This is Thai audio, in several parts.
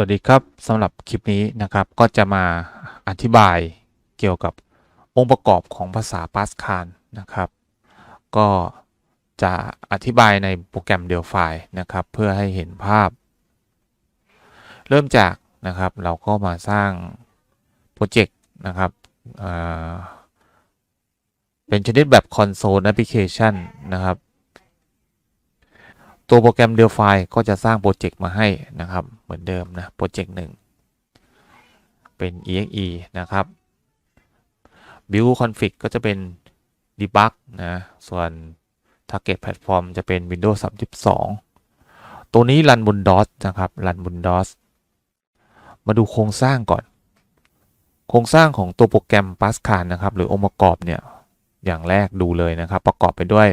สวัสดีครับสำหรับคลิปนี้นะครับก็จะมาอธิบายเกี่ยวกับองค์ประกอบของภาษา Pascal นะครับ ก็จะอธิบายในโปรแกรม Delphi นะครับ เพื่อให้เห็นภาพ เริ่มจากนะครับเราก็มาสร้างโปรเจกต์นะครับเป็นชนิดแบบ Console Application นะครับ ตัวโปรแกรม Delphi ก็จะสร้างโปรเจกต์มาให้นะครับ เหมือนเดิมนะโปรเจกต์หนึ่งเป็น exe นะครับ build config ก็จะเป็น debug นะ ส่วน target platform จะเป็น Windows 32 ตัวนี้รันบน DOS นะครับรันบน DOS มาดูโครงสร้างก่อน โครงสร้างของตัวโปรแกรม Pascal นะครับ หรือองค์ประกอบเนี่ย อย่างแรกดูเลยนะครับ ประกอบไปด้วย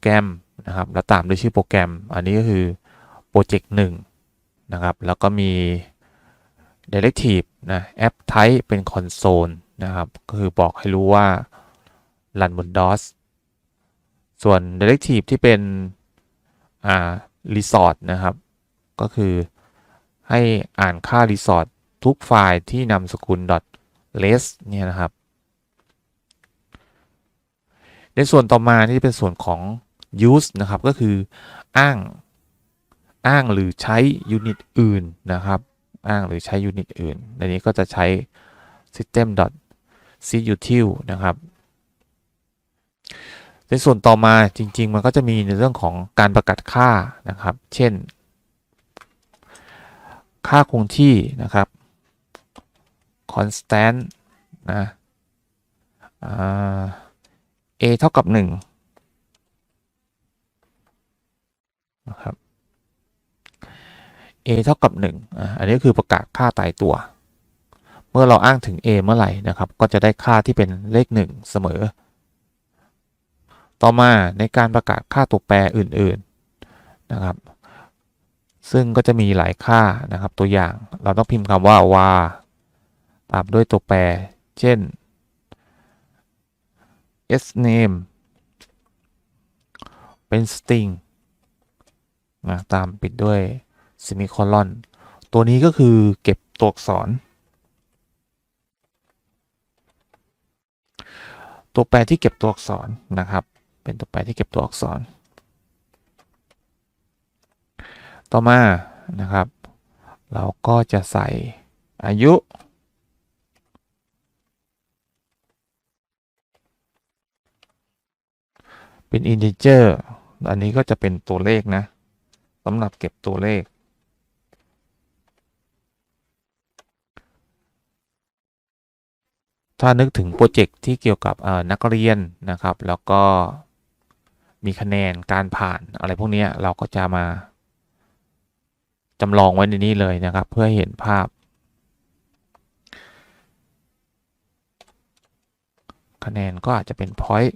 แกรม นะครับ แล้วตามด้วยชื่อโปรแกรม อันนี้ก็คือโปรเจกต์หนึ่งนะครับ แล้วก็มี directive นะ app type เป็น console นะครับ ก็คือบอกให้รู้ว่ารันบน DOS ส่วน directive ที่เป็น อ่า resort นะครับ ก็คือให้อ่านค่า resort ทุกไฟล์ที่นำสกุล .res เนี่ยนะครับ ในส่วนต่อมาที่เป็นส่วนของ use นะครับ ก็คืออ้างอ้างหรือใช้ยูนิตอื่นนะครับ อ้างหรือใช้ยูนิตอื่น ในนี้ก็จะใช้ system cutil นะครับ ในส่วนต่อมาจริง ๆ มันก็จะมีในเรื่องของการประกาศค่านะครับ เช่น ค่าคงที่นะครับ constant นะ a เท่ากับ 1 นะครับ a เท่ากับ1อ่อันนี้คือประกาศค่าตายตัว เมื่อเราอ้างถึง a เมื่อไหร่นะครับ ก็จะได้ค่าที่เป็นเลข 1 เสมอ ต่อมาในการประกาศค่าตัวแปรอื่นๆนะครับ ซึ่งก็จะมีหลายค่านะครับตัวอย่างเราต้องพิมพ์คำว่า var ตามด้วยตัวแปร เช่น s name เป็น string นะตามปิดด้วย semicolon ตัวนี้ก็คือเก็บตัวอักษร ตัวแปรที่เก็บตัวอักษรนะครับ เป็นตัวแปรที่เก็บตัวอักษร ต่อมานะครับ เราก็จะใส่อายุเป็น integer อันนี้ก็จะเป็นตัวเลขนะ สำหรับเก็บตัวเลข ถ้านึกถึงโปรเจกต์ที่เกี่ยวกับนักเรียนนะครับ แล้วก็มีคะแนนการผ่านอะไรพวกนี้เราก็จะมาจำลองไว้ในนี้เลยนะครับ เพื่อเห็นภาพ คะแนนก็อาจจะเป็น point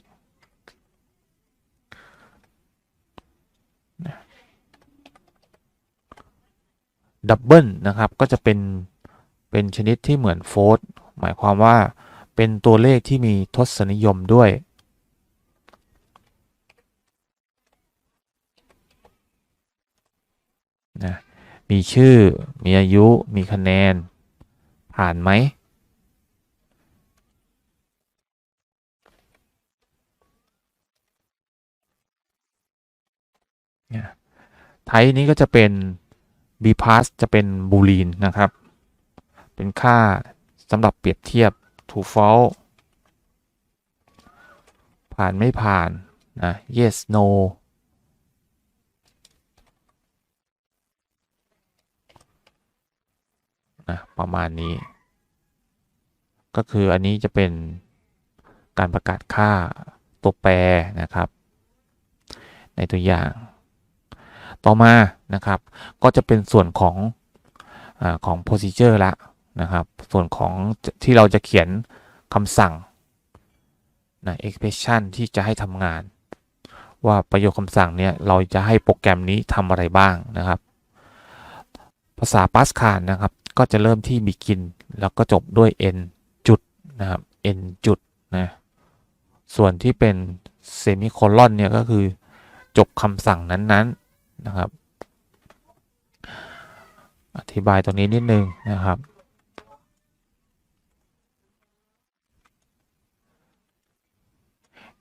ดับเบิลนะครับก็จะเป็นเป็นชนิดที่เหมือนโฟร์หมายความว่าเป็นตัวเลขที่มีทศนิยมด้วยนะมีชื่อ มีอายุ มีคะแนน ผ่านไหม ไทป์นี้ก็จะเป็น b p a s จะเป็นบูลีนนะครับ เป็นค่าสำหรับเปรียบเทียบ true false ผ่านไม่ผ่านนะ yes no นะประมาณนี้ ก็คืออันนี้จะเป็นการประกาศค่าตัวแปรนะครับ ในตัวอย่าง ต่อมานะครับ ก็จะเป็นส่วนของอของ procedure ละนะครับ ส่วนของที่เราจะเขียนคำสั่งนะ expression ที่จะให้ทำงาน ว่าประโยคคำสั่งเนี่ยเราจะให้โปรแกรมนี้ทำอะไรบ้างนะครับ ภาษา Pascal นะครับ ก็จะเริ่มที่ begin แล้วก็จบด้วย end จุดนะครับ end จุดนะส่วนที่เป็น semicolon เนี่ยก็คือจบคำสั่งนั้นๆ นะครับ อธิบายตรงนี้นิดนึงนะครับ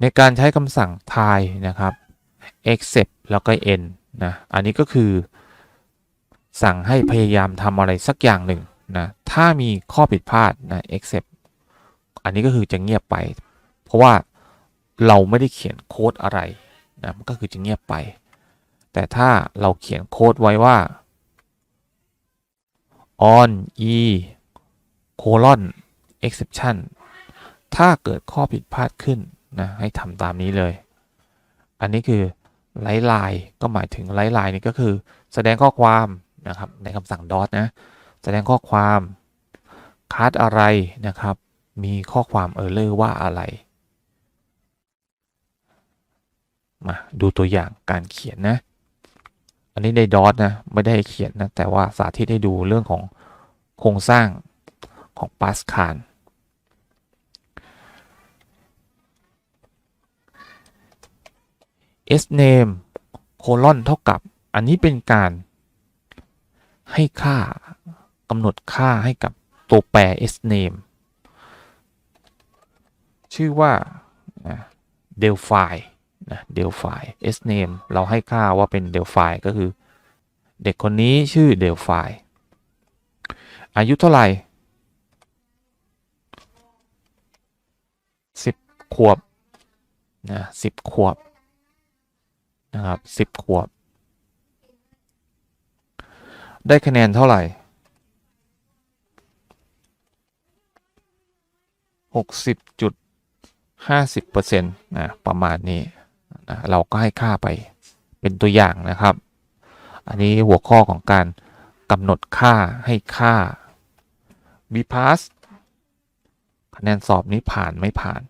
ในการใช้คำสั่ง try นะครับ except แล้วก็ n นะ อันนี้ก็คือ สั่งให้พยายามทำอะไรสักอย่างหนึ่งนะ ถ้ามีข้อผิดพลาดนะ except อันนี้ก็คือจะเงียบไป เพราะว่าเราไม่ได้เขียนโค้ดอะไรนะมันก็คือจะเงียบไป แต่ถ้าเราเขียนโค้ดไว้ว่า on e colon exception ถ้าเกิดข้อผิดพลาดขึ้นนะให้ทำตามนี้เลย อันนี้คือไลน์ไลน์ก็หมายถึงไลน์ไลน์นี่ก็คือ แสดงข้อความนะครับในคำสั่ง dot นะ แสดงข้อความคัดอะไรนะครับ มีข้อความ error ว่าอะไร มาดูตัวอย่างการเขียนนะ อันนี้ในดอทนะ ไม่ได้เขียนนะ แต่ว่าสาธิตให้ดูเรื่องของโครงสร้างของปาสคาล s name colon เท่ากับ อันนี้เป็นการให้ค่ากำหนดค่าให้กับตัวแปร s name ชื่อว่า delphi นะ delphi s name เราให้ค่าว่าเป็น delphi ก็คือ เด็กคนนี้ชื่อ delphi อายุเท่าไหร่10ขวบนะ10ขวบนะครับ10ขวบ ได้คะแนนเท่าไหร่60.50%นะประมาณนี้ นะเราก็ให้ค่าไปเป็นตัวอย่างนะครับ อันนี้หัวข้อของการกำหนดค่าให้ค่า b pass คะแนนสอบนี้ผ่านไม่ผ่าน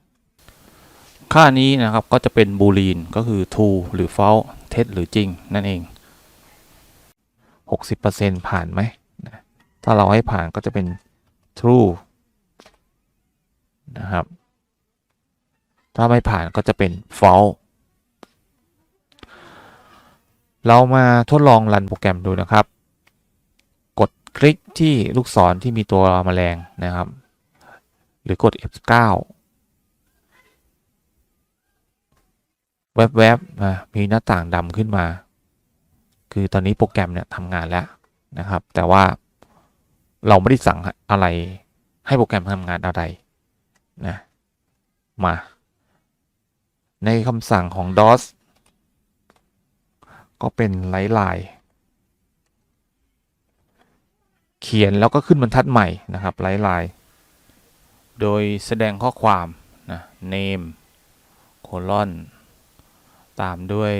ค่านี้นะครับก็จะเป็นบูลีนก็คือ true หรือ false เท็จหรือจริง นั่นเอง 60%ผ่านไหม ถ้าเราให้ผ่านก็จะเป็น true นะครับ ถ้าไม่ผ่านก็จะเป็น false เรามาทดลองรันโปรแกรมดูนะครับ กดคลิกที่ลูกศรที่มีตัวแมลงนะครับ หรือกด F9 แวบๆนะมีหน้าต่างดำขึ้นมา คือตอนนี้โปรแกรมเนี่ยทำงานแล้วนะครับ แต่ว่าเราไม่ได้สั่งอะไรให้โปรแกรมทำงานอะไรนะมา ในคำสั่งของ DOS ก็เป็นไลน์ไลน์เขียนแล้วก็ขึ้นบรรทัดใหม่นะครับไลน์ไลน์โดยแสดงข้อความนะ name colon ตามด้วย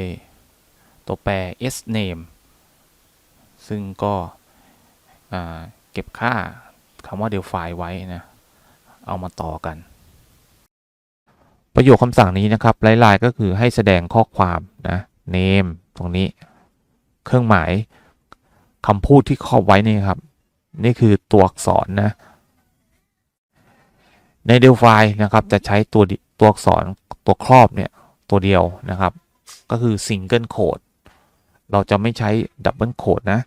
ตัวแปร s name ซึ่งก็เก็บค่าคำว่า delphi ไว้นะ เอามาต่อกัน ประโยคคำสั่งนี้นะครับไลน์ก็คือให้แสดงข้อความนะ name ตรงนี้เครื่องหมายคำพูดที่ครอบไว้นี่ครับ นี่คือตัวอักษรนะ ใน delphi นะครับจะใช้ตัวตัวอักษรตัวครอบเนี่ยตัวเดียวนะครับ ก็คือ single code เราจะไม่ใช้ double code นะ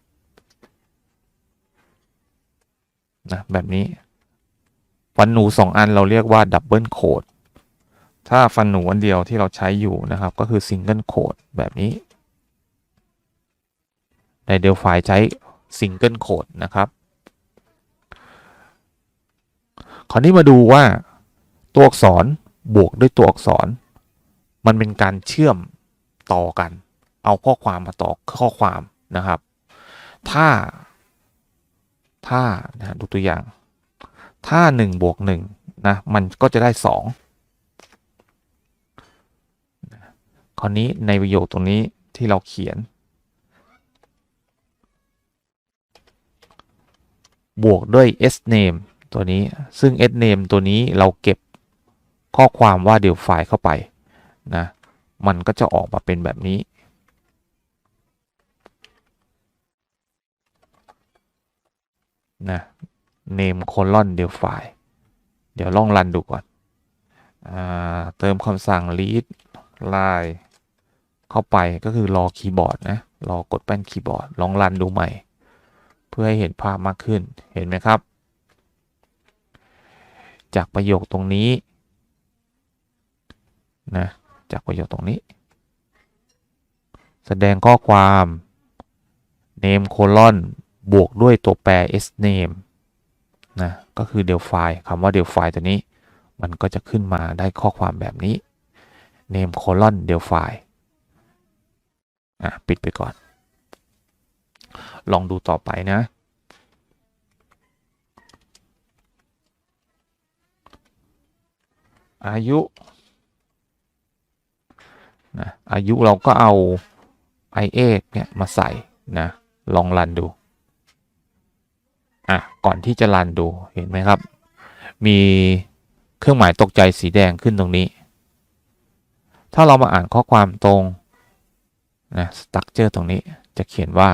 นะแบบนี้ ฟันหนูสองอันเราเรียกว่า double code ถ้าฟันหนูอันเดียวที่เราใช้อยู่นะครับ ก็คือ single code แบบนี้ ใน delphi ใช้ single code นะครับ คราวนี้มาดูว่าตัวอักษรบวกด้วยตัวอักษร มันเป็นการเชื่อมต่อกัน เอาข้อความมาต่อข้อความนะครับ ถ้า ถ้านะดูตัวอย่าง ถ้า1บวก1นะ มันก็จะได้ 2 คราวนี้ในประโยคตรงนี้ที่เราเขียน บวกด้วย s name ตัวนี้ซึ่ง s name ตัวนี้เราเก็บข้อความว่า delphi เข้าไปนะมันก็จะออกมาเป็นแบบนี้นะ name colon delphi เดี๋ยวลองรันดูก่อนอเติมคำสั่ง read line เข้าไปก็คือรอคีย์บอร์ดนะ รอกดแป้นคีย์บอร์ด ลองรันดูใหม่ พื่อให้เห็นภาพมากขึ้นเห็นไหมครับ จากประโยคตรงนี้นะจากประโยคตรงนี้ แสดงข้อความ name colon บวกด้วยตัวแปร s name นะก็คือ delphi คำว่า delphi ตัวนี้ มันก็จะขึ้นมาได้ข้อความแบบนี้ name colon delphi อะ ปิดไปก่อน ลองดูต่อไปนะ อายุนะอายุเราก็เอา i อเอกเนี่ยมาใส่นะลองรันดูอะก่อนที่จะรันดูเห็นไหมครับ มีเครื่องหมายตกใจสีแดงขึ้นตรงนี้ ถ้าเรามาอ่านข้อความตรงนะ structure ตรงนี้จะเขียนว่า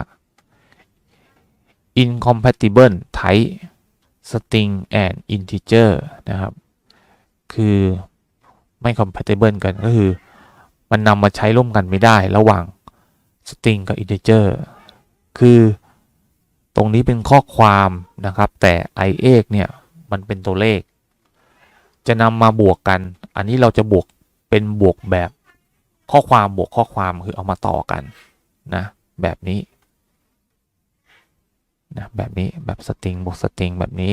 incompatible type string and integer นะครับ คือไม่ compatible กันก็คือ มันนำมาใช้ร่วมกันไม่ได้ระหว่าง string กับ integer คือตรงนี้เป็นข้อความนะครับ แต่ i เอกเนี่ย มันเป็นตัวเลข จะนำมาบวกกัน อันนี้เราจะบวกเป็นบวกแบบข้อความบวกข้อความคือเอามาต่อกันนะ แบบนี้ นะแบบนี้แบบสตริงบวกสตริงแบบนี้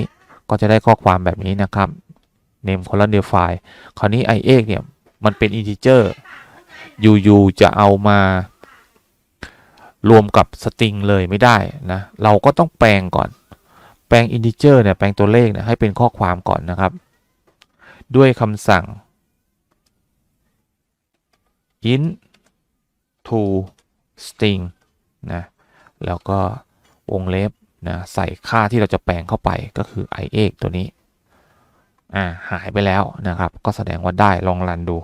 ก็จะได้ข้อความแบบนี้นะครับ name colon define คราวนี้ i เอกเนี่ย มันเป็น integer อยู่ๆจะเอามารวมกับสตริงเลยไม่ได้นะ เราก็ต้องแปลงก่อน แปลง integer เนี่ย แปลงตัวเลขเนี่ยให้เป็นข้อความก่อนนะครับ ด้วยคำสั่ง int to string นะ แล้วก็วงเล็บ นะใส่ค่าที่เราจะแปลงเข้าไปก็คือ i เอกตัวนี้อ่าหายไปแล้วนะครับ ก็แสดงว่าได้ลองรันดู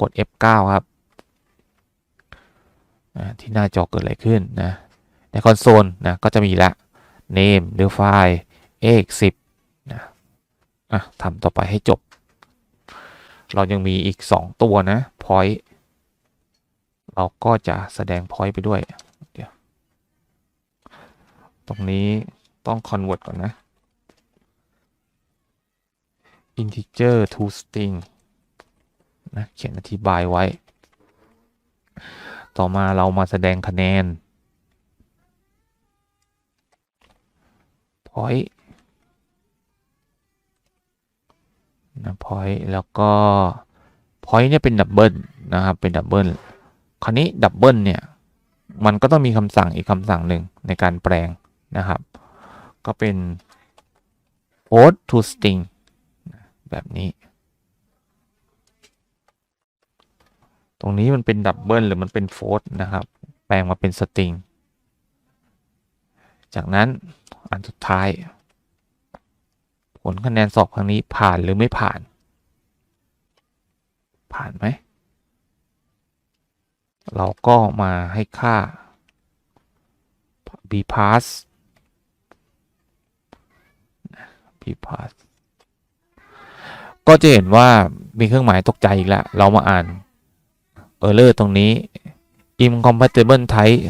กด F9 ครับที่หน้าจอเกิดอะไรขึ้นนะในคอนโซลนะก็จะมีละ name d e f i x 10นะอะทำต่อไปให้จบ เรายังมีอีก 2 ตัวนะ point เราก็จะแสดง point ไปด้วย ตรงนี้ต้อง convert ก่อนนะ integer to string นะเขียนอธิบายไว้ ต่อมาเรามาแสดงคะแนน point นะ point แล้วก็ point เนี่ยเป็นดับเบิลนะครับ เป็นดับเบิลคราวนี้ดับเบิลเนี่ย มันก็ต้องมีคำสั่งอีกคำสั่งหนึ่งในการแปลง นะครับ ก็เป็น post to string แบบนี้ ตรงนี้มันเป็นดับเบิลหรือมันเป็นโฟร์นะครับ แปลงมาเป็นสตริง จากนั้นอันสุดท้าย ผลคะแนนสอบครั้งนี้ผ่านหรือไม่ผ่าน ผ่านไหม เราก็มาให้ค่า b pass b pass ก็จะเห็นว่ามีเครื่องหมายตกใจอีกแล้ว เรามาอ่าน error ตรงนี้ incompatible type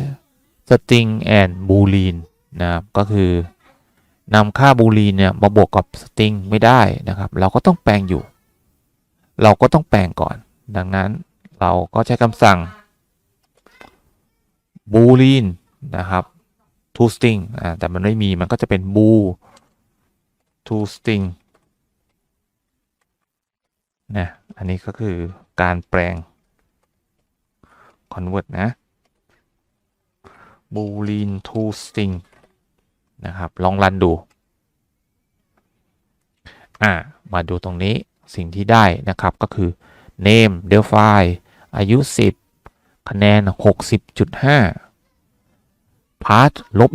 string and boolean นะครับ ก็คือนำค่า boolean เนี่ยมาบวกกับ string ไม่ได้นะครับ เราก็ต้องแปลงอยู่ เราก็ต้องแปลงก่อน ดังนั้นเราก็ใช้คำสั่ง boolean นะครับ to string อ่าแต่มันไม่มีมันก็จะเป็น bool to string นะ อันนี้ก็คือการแปลง convert นะ boolean to string นะครับ ลองรันดู อ่า มาดูตรงนี้สิ่งที่ได้นะครับก็คือ name delphi อายุ 10 คะแนน 60.5 part ลบ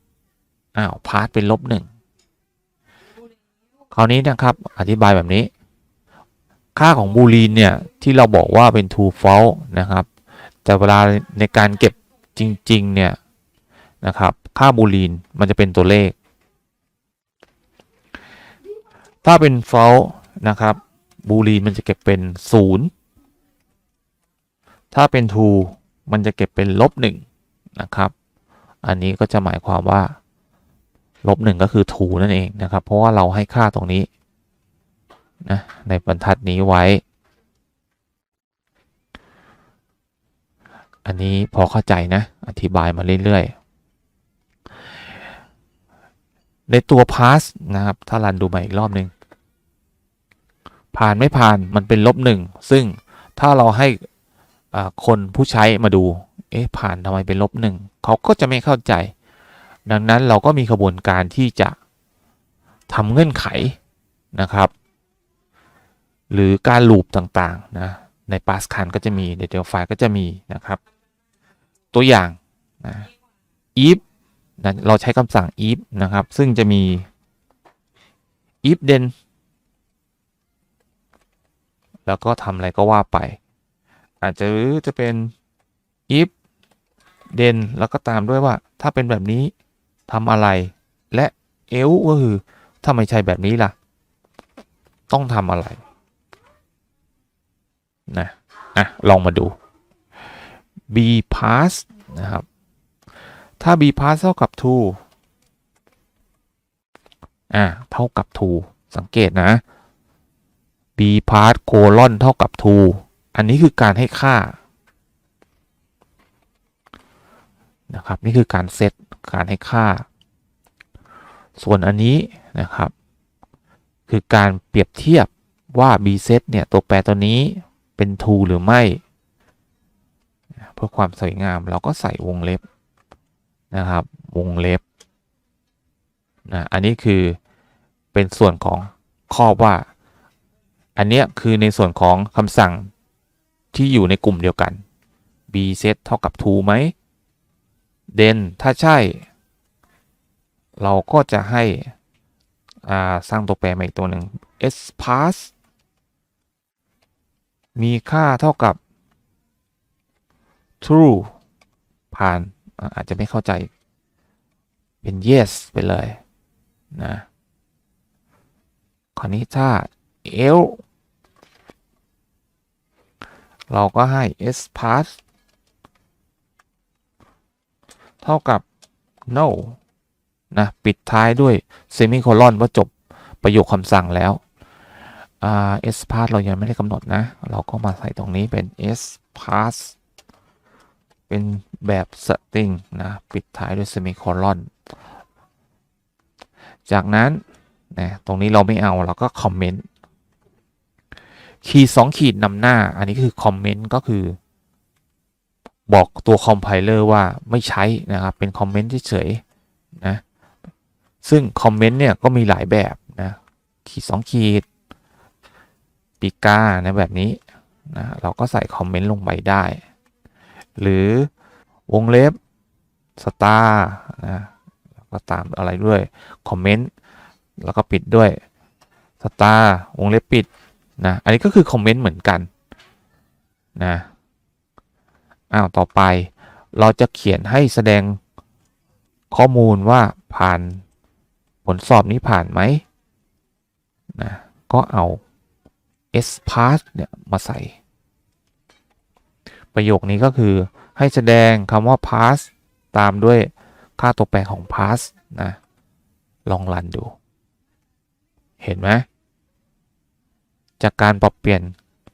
1อ้าว part เป็นลบ1 คราวนี้นะครับอธิบายแบบนี้ ค่าของบูลีนเนี่ยที่เราบอกว่าเป็น true false นะครับ แต่เวลาในการเก็บจริง ๆ เนี่ยนะครับค่าบูลีนมันจะเป็นตัวเลข ถ้าเป็น false นะครับบูลีนมันจะเก็บเป็น 0 ถ้าเป็น true มันจะเก็บเป็นลบ1นะครับ อันนี้ก็จะหมายความว่า ลบหนึ่งก็คือ to นั่นเองนะครับ เพราะว่าเราให้ค่าตรงนี้นะในบรรทัดนี้ไว้ อันนี้พอเข้าใจนะ อธิบายมาเรื่อยๆ ในตัว pass นะครับ ถ้ารันดูใหม่อีกรอบหนึ่งผ่านไม่ผ่านมันเป็นลบหนึ่งซึ่งถ้าเราให้คนผู้ใช้มาดู เอ๊ะผ่านทำไมเป็นลบหนึ่งเขาก็จะไม่เข้าใจ ดังนั้นเราก็มีกระบวนการที่จะทำเงื่อนไขนะครับ หรือการลูปต่างๆนะใน Pascal ก็จะมีใน Delphi ก็จะมีนะครับ ตัวอย่างนะ if นะเราใช้คำสั่ง if นะครับ ซึ่งจะมี if then แล้วก็ทำอะไรก็ว่าไป อาจจะหรือจะเป็น if then แล้วก็ตามด้วยว่าถ้าเป็นแบบนี้ ทำอะไร และ else ก็คือถ้าไม่ใช่แบบนี้ล่ะ ต้องทำอะไรนะอะลองมาดู b pass นะครับ ถ้า b pass เท่ากับ to อะเท่ากับ to สังเกตนะ b pass colon เท่ากับ to อันนี้คือการให้ค่า นะครับ นี่คือการเซตการให้ค่า ส่วนอันนี้นะครับ คือการเปรียบเทียบว่า b set เนี่ย ตัวแปรตัวนี้เป็น to หรือไม่ เพื่อความสวยงามเราก็ใส่วงเล็บนะครับ วงเล็บนะอันนี้คือเป็นส่วนของข้อว่า อันเนี้ยคือในส่วนของคำสั่งที่อยู่ในกลุ่มเดียวกัน b set เท่ากับ to ไหม then ถ้าใช่ เราก็จะให้สร้างตัวแปรมาอีกตัวหนึ่ง s pass มีค่าเท่ากับ true ผ่านอาอาจจะไม่เข้าใจเป็น yes ไปเลยนะคราวนี้ถ้า else เราก็ให้ s pass เท่ากับ no นะปิดท้ายด้วย semicolon ว่าจบประโยคคำสั่งแล้ว s pass เรายังไม่ได้กำหนดนะ เราก็มาใส่ตรงนี้เป็น s pass เป็นแบบ string นะ ปิดท้ายด้วย semicolon จากนั้นนะตรงนี้เราไม่เอาเราก็คอมเมนต์ขีดสองขีดนำหน้า อันนี้คือคอมเมนต์ก็คือ บอกตัวคอมไพเลอร์ว่าไม่ใช้นะครับ เป็นคอมเมนต์เฉยๆนะ ซึ่งคอมเมนต์เนี่ยก็มีหลายแบบนะ ขีดสองขีดปีกานะแบบนี้นะเราก็ใส่คอมเมนต์ลงไปได้ หรือวงเล็บสตาร์นะแล้วก็ตามอะไรด้วยคอมเมนต์แล้วก็ปิดด้วยสตาร์วงเล็บปิดนะ อันนี้ก็คือคอมเมนต์เหมือนกันนะ อ้าวต่อไป เราจะเขียนให้แสดงข้อมูลว่าผ่านผลสอบนี้ผ่านไหมนะก็เอา s pass เนี่ยมาใส่ ประโยคนี้ก็คือให้แสดงคำว่า pass ตามด้วยค่าตัวแปรของ pass นะลองรันดู เห็นไหมจากการปรับเปลี่ยน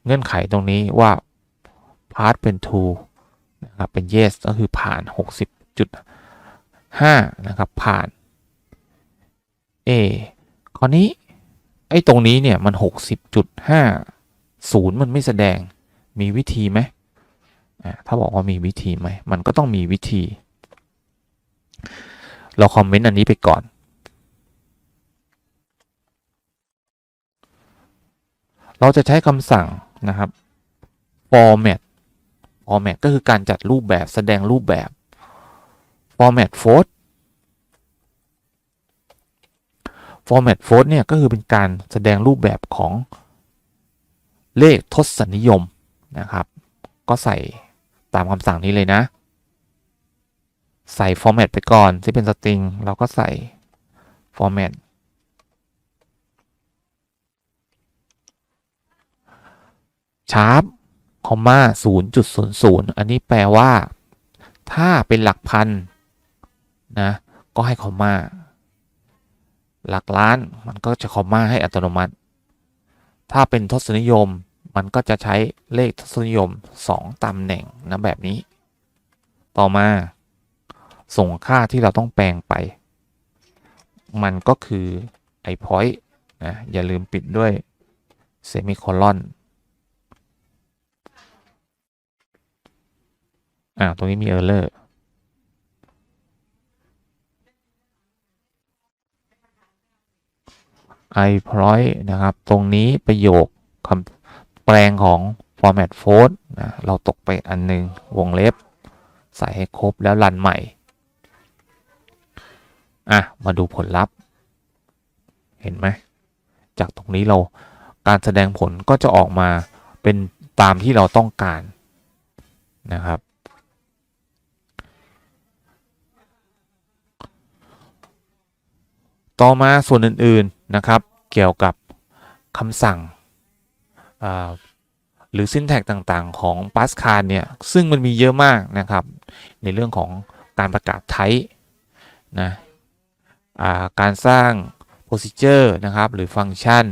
เงื่อนไขตรงนี้ว่า pass เป็น true นะครับเป็น yes ก็คือผ่าน 60.5 นะครับผ่าน A คราวนี้ ไอ้ตรงนี้เนี่ยมัน 60.5 ศูนย์มันไม่แสดงมีวิธีไหมถ้าบอกว่ามีวิธีไหม มันก็ต้องมีวิธี เราคอมเมนต์อันนี้ไปก่อน เราจะใช้คำสั่งนะครับ format format ก็คือการจัดรูปแบบแสดงรูปแบบ format float format float เนี่ย ก็คือเป็นการแสดงรูปแบบของเลขทศนิยมนะครับ ก็ใส่ตามคำสั่งนี้เลยนะ ใส่ format ไปก่อนที่เป็น string เราก็ใส่ format ชาร์ป คอมมา0.00 อันนี้แปลว่า ถ้าเป็นหลักพันนะ ก็ให้คอมมาหลักล้านมันก็จะคอมมาให้อัตโนมัติ ถ้าเป็นทศนิยมมันก็จะใช้เลขทศนิยม 2ตำแหน่งนะแบบนี้ ต่อมาส่งค่าที่เราต้องแปลงไป มันก็คือไอพอยต์นะอย่าลืมปิดด้วยเซมิโคลอน อ่าตรงนี้มี error i p r o i นะครับ ตรงนี้ประโยคคำแปลงของ format f o r นะเราตกไปอันหนึง วงเล็บ ใส่ให้ครบแล้วรันใหม่ อะ มาดูผลลัพธ์ เห็นไหม จากตรงนี้เราการแสดงผลก็จะออกมาเป็นตามที่เราต้องการนะครับ ต่อมาส่วนอื่นๆนะครับเกี่ยวกับคำสั่งหรือ syntax ต่างๆ ของ Pascal เนี่ย ซึ่งมันมีเยอะมากนะครับ ในเรื่องของการประกาศ type นะาการสร้าง procedure นะครับ หรือฟังก์ชัน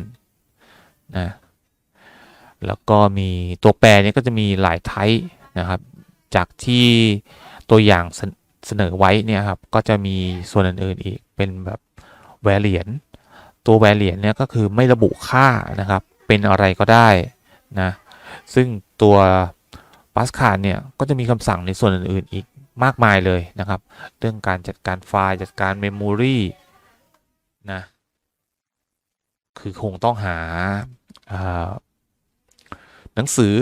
นะแล้วก็มีตัวแปรเนี่ยก็จะมีหลาย type นะครับ จากที่ตัวอย่างเสนอไว้เนี่ยครับ ก็จะมีส่วนอื่นๆอีกเป็นแบบ variant ตัว variant เนี่ยก็คือไม่ระบุค่านะครับ เป็นอะไรก็ได้นะซึ่งตัว Pascal เนี่ยก็จะมีคำสั่งในส่วนอื่นๆอีกมากมายเลยนะครับ เรื่องการจัดการไฟล์จัดการ Memory นะคือคงต้องหาหนังสือ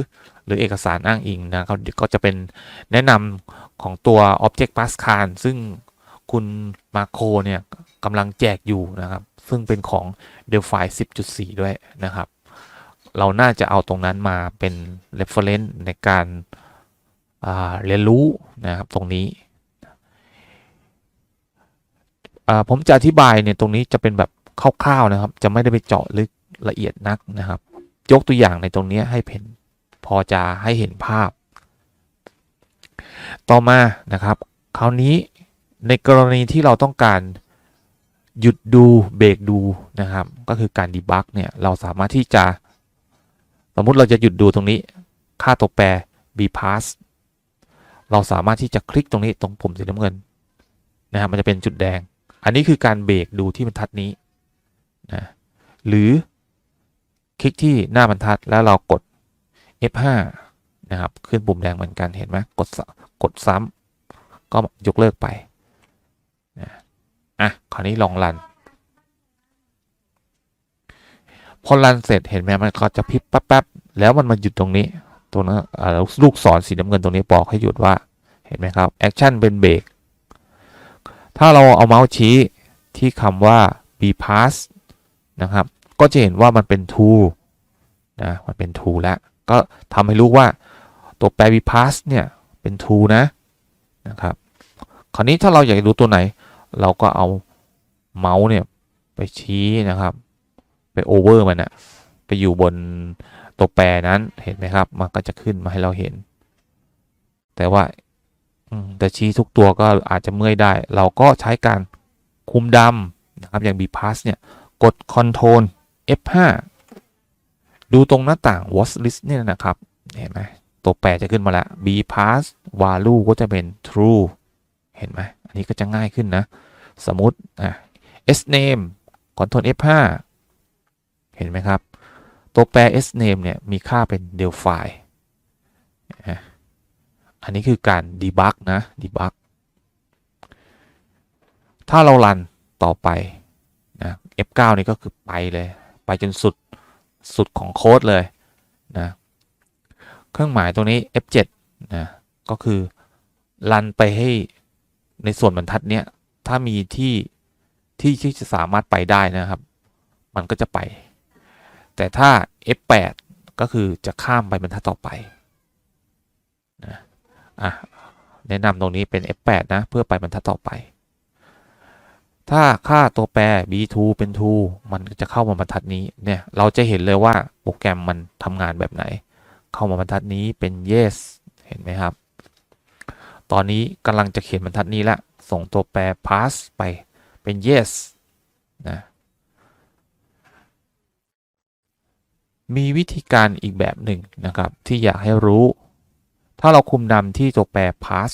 หรือเอกสารอ้างอิงนะครับเดี๋ยวก็จะเป็นแนะนำของตัว Object Pascal ซึ่งคุณมาโคเนี่ย กำลังแจกอยู่นะครับ ซึ่งเป็นของ Delphi 10.4 ด้วยนะครับ เราน่าจะเอาตรงนั้นมาเป็น reference ในการาเรียนรู้นะครับตรงนี้ผมจะอธิบายเนี่ยตรงนี้จะเป็นแบบคร่าวๆนะครับ จะไม่ได้ไปเจาะลึกละเอียดนักนะครับ ยกตัวอย่างในตรงนี้ให้เห็นพอจะให้เห็นภาพ ต่อมานะครับ คราวนี้ในกรณีที่เราต้องการ หยุดดูเบรกดูนะครับ ก็คือการดีบักเนี่ย เราสามารถที่จะ สมมุติเราจะหยุดดูตรงนี้ ค่าตัวแปร b pass เราสามารถที่จะคลิกตรงนี้ตรงปุ่มสีน้ำเงินนะครับมันจะเป็นจุดแดง อันนี้คือการเบรกดูที่บรรทัดนี้นะหรือคลิกที่หน้าบรรทัดแล้วเรากด F5 นะครับ ขึ้นปุ่มแดงเหมือนกันเห็นไหมกดกดซ้ำก็ยกเลิกไป อะคราวนี้ลองรัน พอรันเสร็จเห็นไหมมันก็จะพิบแป๊บๆแล้วมันมาหยุดตรงนี้ตรงนั้นลูกศรสีน้ำเงินตรงนี้บอกให้หยุดว่าเห็นไหมครับแอคชั่นเป็นเบรกถ้าเราเอาเมาส์ชี้ที่คำว่า b pass นะครับ ก็จะเห็นว่ามันเป็น to นะมันเป็น to แล้ว ก็ทำให้รู้ว่าตัวแปร b pass เนี่ยเป็น to นะนะครับคราวนี้ถ้าเราอยากดูตัวไหน เราก็เอาเมาส์เนี่ยไปชี้นะครับ ไปโอเวอร์มันอะไปอยู่บนตัวแปรนั้นเห็นไหมครับ มันก็จะขึ้นมาให้เราเห็น แต่ว่าแต่ชี้ทุกตัวก็อาจจะเมื่อยได้ เราก็ใช้การคุมดำนะครับ อย่าง b pass เนี่ย กด Ctrl F5 ดูตรงหน้าต่าง watch list เนี่ยนะครับ เห็นไหมตัวแปรจะขึ้นมาแล้ว b pass value ก็จะเป็น true เห็นไหม อันนี้ก็จะง่ายขึ้นนะ สมมติอะ s name Ctrl F5 เห็นไหมครับ ตัวแปร s name เนี่ย มีค่าเป็น Delphi อันนี้คือการ debug นะ debug ถ้าเรารันต่อไปนะ F9 นี่ก็คือไปเลย ไปจนสุดสุดของโค้ดเลยนะเครื่องหมายตรงนี้ F7 นะก็คือรันไปให้ในส่วนบรรทัดเนี้ย ถ้ามีที่ที่ที่จะสามารถไปได้นะครับ มันก็จะไป แต่ถ้า F8 ก็คือจะข้ามไปบรรทัดต่อไปนะอะแนะนำตรงนี้เป็น F8 นะ เพื่อไปบรรทัดต่อไป ถ้าค่าตัวแปร b2 เป็น2มันจะเข้ามาบรรทัดนี้ เนี่ย เราจะเห็นเลยว่าโปรแกรมมันทำงานแบบไหน เข้ามาบรรทัดนี้เป็น yes เห็นไหมครับ ตอนนี้กำลังจะเขียนบรรทัดนี้ละ ส่งตัวแปร pass ไปเป็น yes นะมีวิธีการอีกแบบหนึ่งนะครับ ที่อยากให้รู้ ถ้าเราคุมนำที่ตัวแปร pass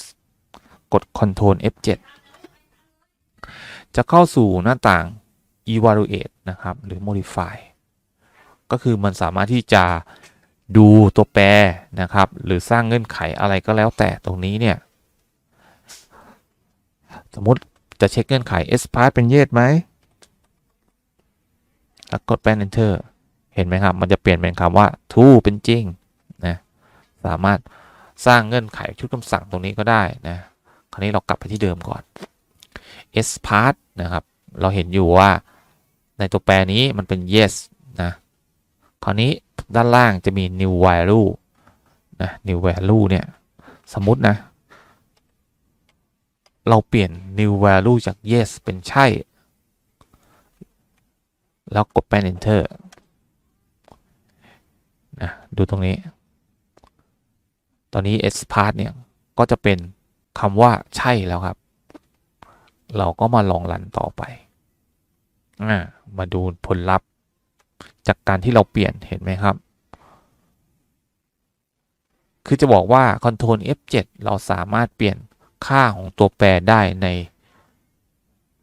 กด Ctrl F7 จะเข้าสู่หน้าต่าง evaluate นะครับ หรือ modify ก็คือมันสามารถที่จะดูตัวแปรนะครับ หรือสร้างเงื่อนไขอะไรก็แล้วแต่ตรงนี้เนี่ย สมมติจะเช็คเงื่อนไข s pass เป็น yes ไหม แล้วกดแป้น enter เห็นไหมครับ มันจะเปลี่ยนเป็นคำว่า true เป็นจริงนะ สามารถสร้างเงื่อนไขชุดคำสั่งตรงนี้ก็ได้นะ คราวนี้เรากลับไปที่เดิมก่อน s part นะครับ เราเห็นอยู่ว่าในตัวแปรนี้มันเป็น yes นะ คราวนี้ด้านล่างจะมี new value นะ new value เนี่ย สมมตินะ เราเปลี่ยน new value จาก yes เป็นใช่ แล้วกดแป้น enter นะดูตรงนี้ ตอนนี้ s part เนี่ย ก็จะเป็นคำว่าใช่แล้วครับ เราก็มาลองรันต่อไปอมาดูผลลัพธ์ จากการที่เราเปลี่ยนเห็นไหมครับ คือจะบอกว่า Ctrl F7 เราสามารถเปลี่ยน ค่าของตัวแปรได้ใน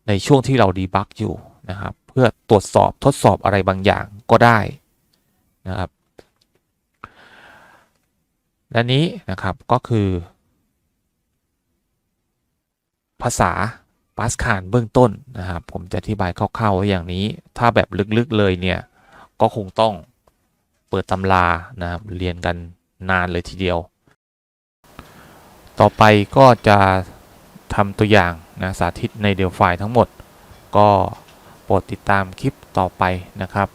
ในช่วงที่เราดีบักอยู่นะครับ เพื่อตรวจสอบทดสอบอะไรบางอย่างก็ได้นะครับและนี้นะครับก็คือ ภาษาปาสคานเบื้องต้นนะครับ ผมจะอธิบายคร่าวๆไว้อย่างนี้ ถ้าแบบลึกๆเลยเนี่ย ก็คงต้องเปิดตำรานะครับเรียนกันนานเลยทีเดียว ต่อไปก็จะทำตัวอย่างนะสาธิตในเดลไฟทั้งหมด ก็โปรดติดตามคลิปต่อไปนะครับ